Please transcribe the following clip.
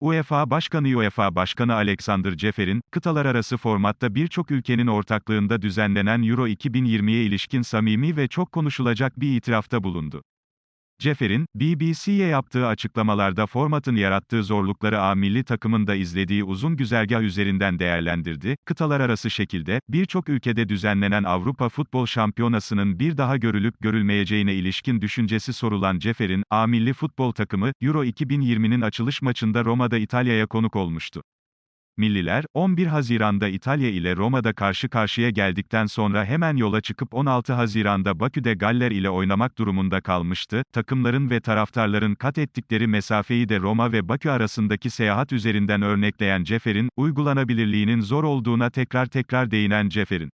UEFA Başkanı UEFA Başkanı Alexander Cefer'in, kıtalar arası formatta birçok ülkenin ortaklığında düzenlenen Euro 2020'ye ilişkin samimi ve çok konuşulacak bir itirafta bulundu. Cefer'in, BBC'ye yaptığı açıklamalarda formatın yarattığı zorlukları A milli takımın da izlediği uzun güzergah üzerinden değerlendirdi. Kıtalar arası şekilde, birçok ülkede düzenlenen Avrupa Futbol Şampiyonası'nın bir daha görülüp görülmeyeceğine ilişkin düşüncesi sorulan Cefer'in, A milli futbol takımı, Euro 2020'nin açılış maçında Roma'da İtalya'ya konuk olmuştu. Milliler, 11 Haziran'da İtalya ile Roma'da karşı karşıya geldikten sonra hemen yola çıkıp 16 Haziran'da Bakü'de Galler ile oynamak durumunda kalmıştı. Takımların ve taraftarların kat ettikleri mesafeyi de Roma ve Bakü arasındaki seyahat üzerinden örnekleyen Cefer'in, uygulanabilirliğinin zor olduğuna tekrar tekrar değinen Cefer'in,